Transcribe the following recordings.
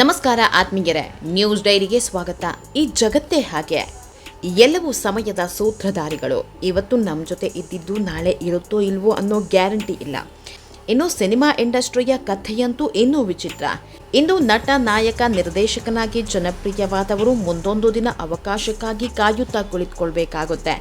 ನಮಸ್ಕಾರ ಆತ್ಮೀಯರೇ, ನ್ಯೂಸ್ ಡೈರಿಗೆ ಸ್ವಾಗತ. ಈ ಜಗತ್ತೇ ಹಾಗೆ. ಎಲ್ಲವೂ ಸಮಯದ ಸೂತ್ರಧಾರಿಗಳು. ಇವತ್ತು ನಮ್ಮ ಜೊತೆ ಇದ್ದಿದ್ದು ನಾಳೆ ಇರುತ್ತೋ ಇಲ್ವೋ ಅನ್ನೋ ಗ್ಯಾರಂಟಿ ಇಲ್ಲ. ಇನ್ನು ಸಿನಿಮಾ ಇಂಡಸ್ಟ್ರಿಯ ಕಥೆಯಂತೂ ಇನ್ನೂ ವಿಚಿತ್ರ. ಇಂದು ನಟ, ನಾಯಕ, ನಿರ್ದೇಶಕನಾಗಿ ಜನಪ್ರಿಯವಾದವರು ಮುಂದೊಂದು ದಿನ ಅವಕಾಶಕ್ಕಾಗಿ ಕಾಯುತ್ತಾ ಕುಳಿತುಕೊಳ್ಬೇಕಾಗುತ್ತೆ.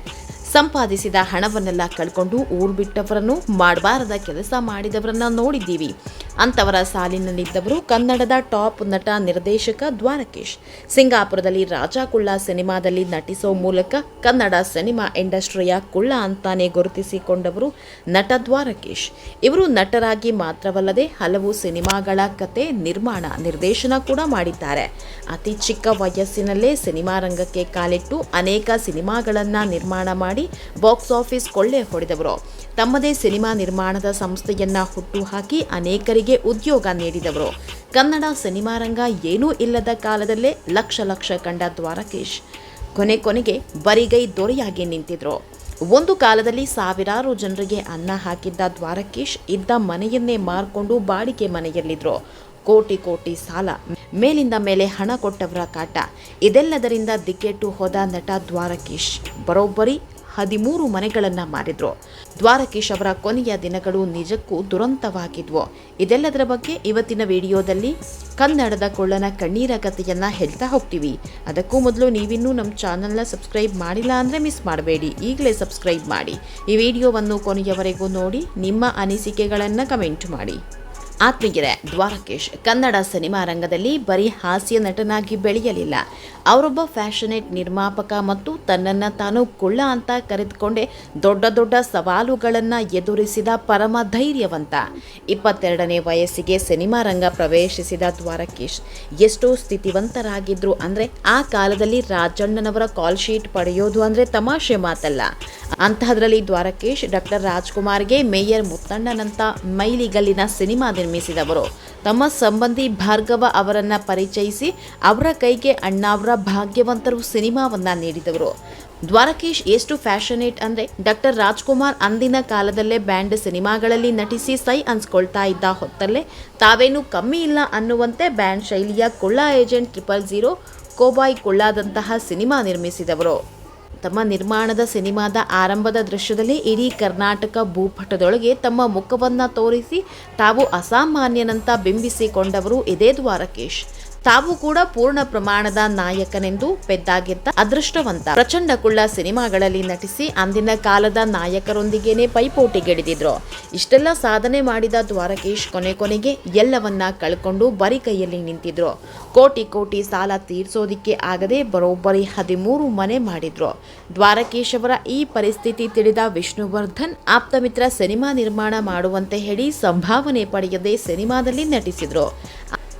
ಸಂಪಾದಿಸಿದ ಹಣವನ್ನೆಲ್ಲ ಕಳ್ಕೊಂಡು ಊರು ಬಿಟ್ಟವರನ್ನು, ಮಾಡಬಾರದ ಕೆಲಸ ಮಾಡಿದವರನ್ನ ನೋಡಿದ್ದೀವಿ. ಅಂಥವರ ಸಾಲಿನಲ್ಲಿದ್ದವರು ಕನ್ನಡದ ಟಾಪ್ ನಟ ನಿರ್ದೇಶಕ ದ್ವಾರಕೇಶ್. ಸಿಂಗಾಪುರದಲ್ಲಿ ರಾಜ ಕುಳ್ಳ ಸಿನಿಮಾದಲ್ಲಿ ನಟಿಸೋ ಮೂಲಕ ಕನ್ನಡ ಸಿನಿಮಾ ಇಂಡಸ್ಟ್ರಿಯ ಕುಳ್ಳ ಅಂತಾನೆ ಗುರುತಿಸಿಕೊಂಡವರು ನಟ ದ್ವಾರಕೇಶ್. ಇವರು ನಟರಾಗಿ ಮಾತ್ರವಲ್ಲದೆ ಹಲವು ಸಿನಿಮಾಗಳ ಕತೆ, ನಿರ್ಮಾಣ, ನಿರ್ದೇಶನ ಕೂಡ ಮಾಡಿದ್ದಾರೆ. ಅತಿ ಚಿಕ್ಕ ವಯಸ್ಸಿನಲ್ಲೇ ಸಿನಿಮಾ ರಂಗಕ್ಕೆ ಕಾಲಿಟ್ಟು ಅನೇಕ ಸಿನಿಮಾಗಳನ್ನ ನಿರ್ಮಾಣ ಮಾಡಿ ಬಾಕ್ಸ್ ಆಫೀಸ್ ಕೊಳ್ಳೆ ಹೊಡೆದವರು. ತಮ್ಮದೇ ಸಿನಿಮಾ ನಿರ್ಮಾಣದ ಸಂಸ್ಥೆಯನ್ನ ಹುಟ್ಟುಹಾಕಿ ಅನೇಕರಿಗೆ ಉದ್ಯೋಗ ನೀಡಿದವರು. ಕನ್ನಡ ಸಿನಿಮಾ ರಂಗ ಏನೂ ಇಲ್ಲದ ಕಾಲದಲ್ಲೇ ಲಕ್ಷ ಲಕ್ಷ ಕಂಡ ದ್ವಾರಕೇಶ್. ಕೊನೆ ಕೊನೆಗೆ ಬರಿಗೈ ದೊರೆಯಾಗಿ ನಿಂತಿದ್ರು. ಒಂದು ಕಾಲದಲ್ಲಿ ಸಾವಿರಾರು ಜನರಿಗೆ ಅನ್ನ ಹಾಕಿದ್ದ ದ್ವಾರಕೇಶ್ ಇದ್ದ ಮನೆಯನ್ನೇ ಮಾರ್ಕೊಂಡು ಬಾಡಿಗೆ ಮನೆಯಲ್ಲಿದ್ರು. ಕೋಟಿ ಕೋಟಿ ಸಾಲ, ಮೇಲಿಂದ ಮೇಲೆ ಹಣ ಕೊಟ್ಟವರ ಕಾಟ. ಇದೆಲ್ಲದರಿಂದ ದಿಕ್ಕೆಟ್ಟು ಹೋದ ನಟ ದ್ವಾರಕೀಶ್. ಬರೋಬ್ಬರಿ ಹದಿಮೂರು ಮನೆಗಳನ್ನ ಮಾರಿದ್ರು ದ್ವಾರಕೀಶ್ ಅವರ ಕೊನೆಯ ದಿನಗಳು ನಿಜಕ್ಕೂ ದುರಂತವಾಗಿದ್ವು. ಇದೆಲ್ಲದರ ಬಗ್ಗೆ ಇವತ್ತಿನ ವಿಡಿಯೋದಲ್ಲಿ ಕನ್ನಡದ ಕೊಳ್ಳನ ಕಣ್ಣೀರ ಕಥೆಯನ್ನ ಹೇಳ್ತಾ ಹೋಗ್ತೀವಿ. ಅದಕ್ಕೂ ಮೊದಲು ನೀವಿನ್ನೂ ನಮ್ಮ ಚಾನಲ್ನ ಸಬ್ಸ್ಕ್ರೈಬ್ ಮಾಡಿಲ್ಲ ಅಂದರೆ ಮಿಸ್ ಮಾಡಬೇಡಿ. ಈಗಲೇ ಸಬ್ಸ್ಕ್ರೈಬ್ ಮಾಡಿ. ಈ ವಿಡಿಯೋವನ್ನು ಕೊನೆಯವರೆಗೂ ನೋಡಿ, ನಿಮ್ಮ ಅನಿಸಿಕೆಗಳನ್ನು ಕಮೆಂಟ್ ಮಾಡಿ. ಆತ್ಮೀಯರೇ, ದ್ವಾರಕೇಶ್ ಕನ್ನಡ ಸಿನಿಮಾ ರಂಗದಲ್ಲಿ ಬರೀ ಹಾಸ್ಯ ನಟನಾಗಿ ಬೆಳೆಯಲಿಲ್ಲ. ಅವರೊಬ್ಬ ಫ್ಯಾಷನೇಟ್ ನಿರ್ಮಾಪಕ ಮತ್ತು ತನ್ನನ್ನು ತಾನು ಕುಳ್ಳ ಅಂತ ಕರೆದುಕೊಂಡೇ ದೊಡ್ಡ ದೊಡ್ಡ ಸವಾಲುಗಳನ್ನು ಎದುರಿಸಿದ ಪರಮ ಧೈರ್ಯವಂತ. ಇಪ್ಪತ್ತೆರಡನೇ ವಯಸ್ಸಿಗೆ ಸಿನಿಮಾ ರಂಗ ಪ್ರವೇಶಿಸಿದ ದ್ವಾರಕೇಶ್ ಎಷ್ಟೋ ಸ್ಥಿತಿವಂತರಾಗಿದ್ರು ಅಂದರೆ ಆ ಕಾಲದಲ್ಲಿ ರಾಜಣ್ಣನವರ ಕಾಲ್ ಶೀಟ್ ಪಡೆಯೋದು ಅಂದರೆ ತಮಾಷೆ ಮಾತಲ್ಲ. ಅಂತಹದ್ರಲ್ಲಿ ದ್ವಾರಕೇಶ್ ಡಾಕ್ಟರ್ ರಾಜ್ಕುಮಾರ್ಗೆ ಮೇಯರ್ ಮುತ್ತಣ್ಣನಂತ ಮೈಲಿಗಲ್ಲಿನ ಸಿನಿಮಾ ನಿರ್ಮಿಸಿದವರು. ತಮ್ಮ ಸಂಬಂಧಿ ಭಾರ್ಗವ ಅವರನ್ನ ಪರಿಚಯಿಸಿ ಅವರ ಕೈಗೆ ಅಣ್ಣಾವ್ರ ಭಾಗ್ಯವಂತರು ಸಿನಿಮಾವನ್ನ ನೀಡಿದವರು. ದ್ವಾರಕೀಶ್ ಎಷ್ಟು ಫ್ಯಾಷನೇಟ್ ಅಂದ್ರೆ ಡಾಕ್ಟರ್ ರಾಜ್ಕುಮಾರ್ ಅಂದಿನ ಕಾಲದಲ್ಲೇ ಬ್ಯಾಂಡ್ ಸಿನಿಮಾಗಳಲ್ಲಿ ನಟಿಸಿ ಸೈ ಅನ್ಸ್ಕೊಳ್ತಾ ಇದ್ದ ಹೊತ್ತಲ್ಲೇ ತಾವೇನು ಕಮ್ಮಿ ಇಲ್ಲ ಅನ್ನುವಂತೆ ಬ್ಯಾಂಡ್ ಶೈಲಿಯ Kulla agent triple zero cowboy ಕೊಳ್ಳಾದಂತಹ cinema ನಿರ್ಮಿಸಿದವರು. ತಮ್ಮ ನಿರ್ಮಾಣದ ಸಿನಿಮಾದ ಆರಂಭದ ದೃಶ್ಯದಲ್ಲಿ ಇಡೀ ಕರ್ನಾಟಕ ಭೂಪಟದೊಳಗೆ ತಮ್ಮ ಮುಖವನ್ನು ತೋರಿಸಿ ತಾವು ಅಸಾಮಾನ್ಯನಂತ ಬಿಂಬಿಸಿಕೊಂಡವರು ಇದೇ ದ್ವಾರಕೇಶ್. ತಾವು ಕೂಡ ಪೂರ್ಣ ಪ್ರಮಾಣದ ನಾಯಕನೆಂದು ಪೆದ್ದಾಗಿದ್ದ ಅದೃಷ್ಟವಂತ ಪ್ರಚಂಡ ಕುಳ್ಳ ಸಿನಿಮಾಗಳಲ್ಲಿ ನಟಿಸಿ ಅಂದಿನ ಕಾಲದ ನಾಯಕರೊಂದಿಗೇನೆ ಪೈಪೋಟಿಗೆಡಿದಿದ್ರು. ಇಷ್ಟೆಲ್ಲ ಸಾಧನೆ ಮಾಡಿದ ದ್ವಾರಕೇಶ್ ಕೊನೆ ಕೊನೆಗೆ ಎಲ್ಲವನ್ನ ಕಳ್ಕೊಂಡು ಬರಿ ಕೈಯಲ್ಲಿ ನಿಂತಿದ್ರು. ಕೋಟಿ ಕೋಟಿ ಸಾಲ ತೀರಿಸೋದಿಕ್ಕೆ ಆಗದೆ ಬರೋಬ್ಬರಿ ಹದಿಮೂರು ಮನೆ ಮಾಡಿದ್ರು. ದ್ವಾರಕೇಶ್ ಅವರ ಈ ಪರಿಸ್ಥಿತಿ ತಿಳಿದ ವಿಷ್ಣುವರ್ಧನ್ ಆಪ್ತಮಿತ್ರ ಸಿನಿಮಾ ನಿರ್ಮಾಣ ಮಾಡುವಂತೆ ಹೇಳಿ ಸಂಭಾವನೆ ಪಡೆಯದೆ ಸಿನಿಮಾದಲ್ಲಿ ನಟಿಸಿದ್ರು.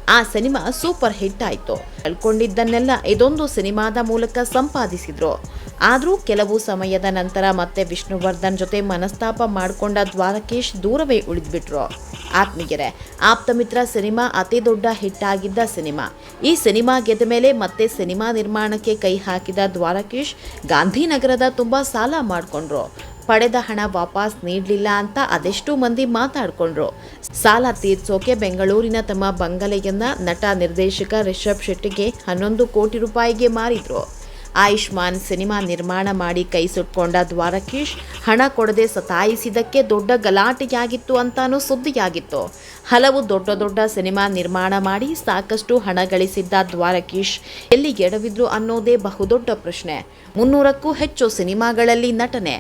ಆ ಸಿನಿಮಾ ಸೂಪರ್ ಹಿಟ್ ಆಯ್ತು. ಕಳ್ಕೊಂಡಿದ್ದನ್ನೆಲ್ಲ ಇದೊಂದು ಸಿನಿಮಾದ ಮೂಲಕ ಸಂಪಾದಿಸಿದ್ರು. ಆದರೂ ಕೆಲವು ಸಮಯದ ನಂತರ ಮತ್ತೆ ವಿಷ್ಣುವರ್ಧನ್ ಜೊತೆ ಮನಸ್ತಾಪ ಮಾಡಿಕೊಂಡ ದ್ವಾರಕೇಶ್ ದೂರವೇ ಉಳಿದ್ಬಿಟ್ರು. ಆತ್ಮೀಯರೇ ಆಪ್ತಮಿತ್ರ ಸಿನಿಮಾ ಅತಿ ದೊಡ್ಡ ಹಿಟ್ ಆಗಿದ್ದ ಸಿನಿಮಾ. ಈ ಸಿನಿಮಾ ಗೆದ್ದ ಮೇಲೆ ಮತ್ತೆ ಸಿನಿಮಾ ನಿರ್ಮಾಣಕ್ಕೆ ಕೈ ಹಾಕಿದ ದ್ವಾರಕೇಶ್ ಗಾಂಧಿನಗರದ ತುಂಬ ಸಾಲ ಮಾಡಿಕೊಂಡ್ರು. ಪಡೆದ ಹಣ ವಾಪಸ್ ನೀಡಲಿಲ್ಲ ಅಂತ ಅದೆಷ್ಟು ಮಂದಿ ಮಾತಾಡ್ಕೊಂಡ್ರು. ಸಾಲ ತೀರ್ಸೋಕೆ ಬೆಂಗಳೂರಿನ ತಮ್ಮ ಬಂಗಲೆಯನ್ನ ನಟ ನಿರ್ದೇಶಕ ರಿಷಬ್ ಶೆಟ್ಟಿಗೆ ಹನ್ನೊಂದು ಕೋಟಿ ರೂಪಾಯಿಗೆ ಮಾರಿದ್ರು. ಆಯುಷ್ಮಾನ್ ಸಿನಿಮಾ ನಿರ್ಮಾಣ ಮಾಡಿ ಕೈ ಸುಟ್ಕೊಂಡ ದ್ವಾರಕೀಶ್, ಹಣ ಕೊಡದೆ ಸತಾಯಿಸಿದಕ್ಕೆ ದೊಡ್ಡ ಗಲಾಟೆಯಾಗಿತ್ತು ಅಂತಾನೂ ಸುದ್ದಿಯಾಗಿತ್ತು. ಹಲವು ದೊಡ್ಡ ದೊಡ್ಡ ಸಿನಿಮಾ ನಿರ್ಮಾಣ ಮಾಡಿ ಸಾಕಷ್ಟು ಹಣ ಗಳಿಸಿದ್ದ ದ್ವಾರಕೀಶ್, ಎಲ್ಲಿ ಎಡವಿದ್ರು ಅನ್ನೋದೇ ಬಹುದೊಡ್ಡ ಪ್ರಶ್ನೆ. ಮುನ್ನೂರಕ್ಕೂ ಹೆಚ್ಚು ಸಿನಿಮಾಗಳಲ್ಲಿ ನಟನೆ,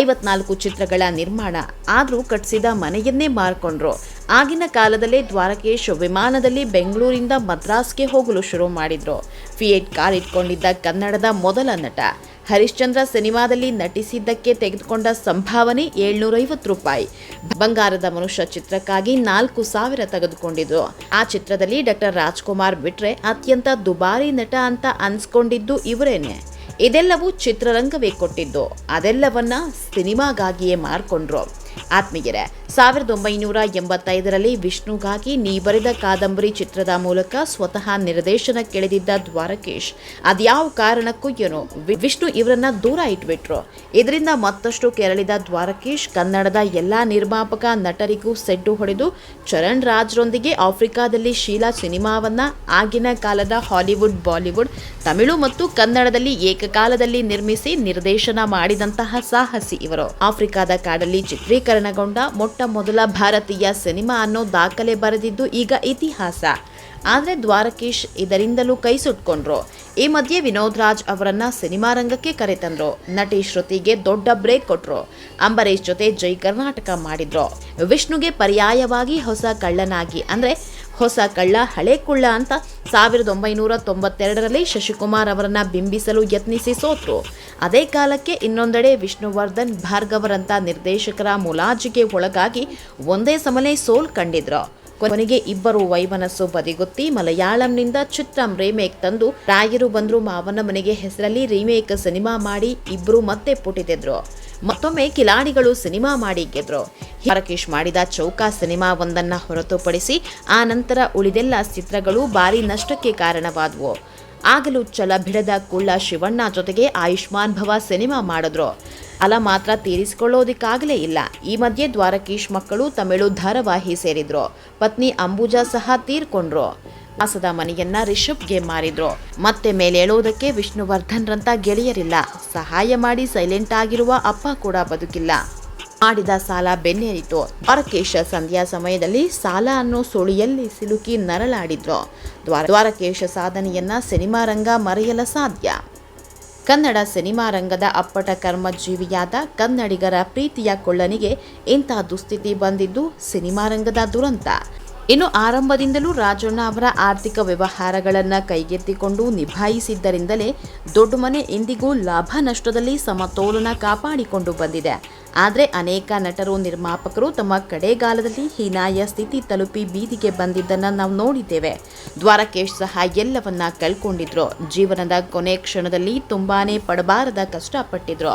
ಐವತ್ನಾಲ್ಕು ಚಿತ್ರಗಳ ನಿರ್ಮಾಣ, ಆದರೂ ಕಟ್ಟಿಸಿದ ಮನೆಯನ್ನೇ ಮಾರ್ಕೊಂಡ್ರು. ಆಗಿನ ಕಾಲದಲ್ಲೇ ದ್ವಾರಕೇಶ್ ವಿಮಾನದಲ್ಲಿ ಬೆಂಗಳೂರಿಂದ ಮದ್ರಾಸ್ಗೆ ಹೋಗಲು ಶುರು ಮಾಡಿದ್ರು. ಫಿಯೇಟ್ ಕಾರ್ ಇಟ್ಕೊಂಡಿದ್ದ ಕನ್ನಡದ ಮೊದಲ ನಟ. ಹರಿಶ್ಚಂದ್ರ ಸಿನಿಮಾದಲ್ಲಿ ನಟಿಸಿದ್ದಕ್ಕೆ ತೆಗೆದುಕೊಂಡ ಸಂಭಾವನೆ ಏಳ್ನೂರೈವತ್ತು ರೂಪಾಯಿ. ಬಂಗಾರದ ಮನುಷ್ಯ ಚಿತ್ರಕ್ಕಾಗಿ ನಾಲ್ಕು ಸಾವಿರ ತೆಗೆದುಕೊಂಡಿದ್ರು. ಆ ಚಿತ್ರದಲ್ಲಿ ಡಾಕ್ಟರ್ ರಾಜ್ಕುಮಾರ್ ಬಿಟ್ರೆ ಅತ್ಯಂತ ದುಬಾರಿ ನಟ ಅಂತ ಅನ್ಸ್ಕೊಂಡಿದ್ದು ಇವರೇನೆ. ಇದೆಲ್ಲವೂ ಚಿತ್ರರಂಗವೇ ಕೊಟ್ಟಿದ್ದು. ಅದೆಲ್ಲವನ್ನ ಸಿನಿಮಾಗಾಗಿಯೇ ಮಾರ್ಕೊಂಡ್ರು. ಆತ್ಮೀಯರೇ ಸಾವಿರದ ಒಂಬೈನೂರ ಎಂಬತ್ತೈದರಲ್ಲಿ ವಿಷ್ಣುಗಾಗಿ ನೀ ಬರೆದ ಕಾದಂಬರಿ ಚಿತ್ರದ ಮೂಲಕ ಸ್ವತಃ ನಿರ್ದೇಶನ ನಿರ್ದೇಶನಕ್ಕೆಳೆದಿದ್ದ ದ್ವಾರಕೇಶ್. ಅದ್ಯಾವ ಕಾರಣಕ್ಕೂ ಏನೋ ವಿಷ್ಣು ಇವರನ್ನ ದೂರ ಇಟ್ಬಿಟ್ರು. ಇದರಿಂದ ಮತ್ತಷ್ಟು ಕೆರಳಿದ ದ್ವಾರಕೇಶ್ ಕನ್ನಡದ ಎಲ್ಲಾ ನಿರ್ಮಾಪಕ ನಟರಿಗೂ ಸೆಡ್ಡು ಹೊಡೆದು ಚರಣ್ ರಾಜ್ರೊಂದಿಗೆ ಆಫ್ರಿಕಾದಲ್ಲಿ ಶೀಲಾ ಸಿನಿಮಾವನ್ನ ಆಗಿನ ಕಾಲದ ಹಾಲಿವುಡ್, ಬಾಲಿವುಡ್, ತಮಿಳು ಮತ್ತು ಕನ್ನಡದಲ್ಲಿ ಏಕಕಾಲದಲ್ಲಿ ನಿರ್ಮಿಸಿ ನಿರ್ದೇಶನ ಮಾಡಿದಂತಹ ಸಾಹಸಿ ಇವರು. ಆಫ್ರಿಕಾದ ಕಾಡಲ್ಲಿ ಚಿತ್ರೀಕರಣಗೊಂಡ ಮೊಟ್ಟ ಮೊದಲ ಭಾರತೀಯ ಸಿನಿಮಾ ಅನ್ನೋ ದಾಖಲೆ ಬರೆದಿದ್ದು ಈಗ ಇತಿಹಾಸ. ಆದರೆ ದ್ವಾರಕೀಶ್ ಇದರಿಂದಲೂ ಕೈ ಸುಟ್ಕೊಂಡ್ರು. ಈ ಮಧ್ಯೆ ವಿನೋದ್ ರಾಜ್ ಅವರನ್ನ ಸಿನಿಮಾ ರಂಗಕ್ಕೆ ಕರೆತಂದ್ರು. ನಟಿ ಶ್ರುತಿಗೆ ದೊಡ್ಡ ಬ್ರೇಕ್ ಕೊಟ್ರು. ಅಂಬರೀಶ್ ಜೊತೆ ಜೈ ಕರ್ನಾಟಕ ಮಾಡಿದ್ರು. ವಿಷ್ಣುಗೆ ಪರ್ಯಾಯವಾಗಿ ಹೊಸ ಕಳ್ಳನಾಗಿ ಅಂದ್ರೆ ಹೊಸ ಕಳ್ಳ ಹಳೆ ಕುಳ್ಳ ಅಂತ ಸಾವಿರದ ಒಂಬೈನೂರ ತೊಂಬತ್ತೆರಡರಲ್ಲಿ ಶಶಿಕುಮಾರ್ ಅವರನ್ನ ಬಿಂಬಿಸಲು ಯತ್ನಿಸಿ ಸೋತ್ರು ಅದೇ ಕಾಲಕ್ಕೆ ಇನ್ನೊಂದೆಡೆ ವಿಷ್ಣುವರ್ಧನ್ ಭಾರ್ಗವರಂತ ನಿರ್ದೇಶಕರ ಮುಲಾಜಿಗೆ ಒಳಗಾಗಿ ಒಂದೇ ಸಮನೆ ಸೋಲ್ ಕಂಡಿದ್ರು. ಕೊನೆಗೆ ಇಬ್ಬರು ವೈಮನಸ್ಸು ಬದಿಗೊತ್ತಿ ಮಲಯಾಳಂನಿಂದ ಚಿತ್ರಂ ರೀಮೇಕ್ ತಂದು ರಾಯರು ಬಂದ್ರು ಮಾವನ ಮನೆಗೆ ಹೆಸರಲ್ಲಿ ರೀಮೇಕ್ ಸಿನಿಮಾ ಮಾಡಿ ಇಬ್ಬರು ಮತ್ತೆ ಪುಟಿದಿದ್ರು. ಮತ್ತೊಮ್ಮೆ ಕಿಲಾಡಿಗಳು ಸಿನಿಮಾ ಮಾಡಿ ಗೆದ್ರು. ಹರಕೇಶ್ ಮಾಡಿದ ಚೌಕ ಸಿನಿಮಾ ಒಂದನ್ನ ಹೊರತುಪಡಿಸಿ ಆ ನಂತರ ಉಳಿದೆಲ್ಲ ಚಿತ್ರಗಳು ಭಾರಿ ನಷ್ಟಕ್ಕೆ ಕಾರಣವಾದವು. ಆಗಲೂ ಛಲ ಬಿಡದ ಕುಳ್ಳ ಶಿವಣ್ಣ ಜೊತೆಗೆ ಆಯುಷ್ಮಾನ್ ಭವ ಸಿನಿಮಾ ಮಾಡಿದ್ರು. ಅಲ ಮಾತ್ರ ತೀರಿಸಿಕೊಳ್ಳೋದಿಕ್ಕಾಗಲೇ ಇಲ್ಲ. ಈ ಮಧ್ಯೆ ದ್ವಾರಕೀಶ್ ಮಕ್ಕಳು ತಮಿಳು ಧಾರಾವಾಹಿ ಸೇರಿದ್ರು. ಪತ್ನಿ ಅಂಬುಜಾ ಸಹ ತೀರ್ಕೊಂಡ್ರು. ವಾಸದ ಮನೆಯನ್ನ ರಿಷಬ್ಗೆ ಮಾರಿದ್ರು. ಮತ್ತೆ ಮೇಲೇಳುವುದಕ್ಕೆ ವಿಷ್ಣುವರ್ಧನ್ ರಂತ ಗೆಳೆಯರಿಲ್ಲ. ಸಹಾಯ ಮಾಡಿ ಸೈಲೆಂಟ್ ಆಗಿರುವ ಅಪ್ಪ ಕೂಡ ಬದುಕಿಲ್ಲ. ಮಾಡಿದ ಸಾಲ ಬೆನ್ನೇರಿತು. ದ್ವಾರಕೇಶ ಸಂಧ್ಯಾ ಸಮಯದಲ್ಲಿ ಸಾಲ ಅನ್ನೋ ಸುಳಿಯಲ್ಲಿ ಸಿಲುಕಿ ನರಳಾಡಿದ್ರು. ದ್ವಾರ, ದ್ವಾರಕೇಶ ಸಾಧನೆಯನ್ನ ಸಿನಿಮಾ ರಂಗ ಮರೆಯಲ ಸಾಧ್ಯ. ಕನ್ನಡ ಸಿನಿಮಾ ರಂಗದ ಅಪ್ಪಟ ಕರ್ಮಜೀವಿಯಾದ ಕನ್ನಡಿಗರ ಪ್ರೀತಿಯ ಕೊಳ್ಳನಿಗೆ ಇಂಥ ದುಸ್ಥಿತಿ ಬಂದಿದ್ದು ಸಿನಿಮಾ ರಂಗದ ದುರಂತ. ಇನ್ನು ಆರಂಭದಿಂದಲೂ ರಾಜಣ್ಣ ಅವರ ಆರ್ಥಿಕ ವ್ಯವಹಾರಗಳನ್ನು ಕೈಗೆತ್ತಿಕೊಂಡು ನಿಭಾಯಿಸಿದ್ದರಿಂದಲೇ ದೊಡ್ಡ ಮನೆ ಇಂದಿಗೂ ಲಾಭ ನಷ್ಟದಲ್ಲಿ ಸಮತೋಲನ ಕಾಪಾಡಿಕೊಂಡು ಬಂದಿದೆ. ಆದರೆ ಅನೇಕ ನಟರು, ನಿರ್ಮಾಪಕರು ತಮ್ಮ ಕಡೆಗಾಲದಲ್ಲಿ ಹೀನಾಯ ಸ್ಥಿತಿ ತಲುಪಿ ಬೀದಿಗೆ ಬಂದಿದ್ದನ್ನು ನಾವು ನೋಡಿದ್ದೇವೆ. ದ್ವಾರಕೇಶ್ ಸಹ ಎಲ್ಲವನ್ನ ಕಳ್ಕೊಂಡಿದ್ರು. ಜೀವನದ ಕೊನೆ ಕ್ಷಣದಲ್ಲಿ ತುಂಬಾನೇ ಪಡಬಾರದ ಕಷ್ಟಪಟ್ಟಿದ್ರು.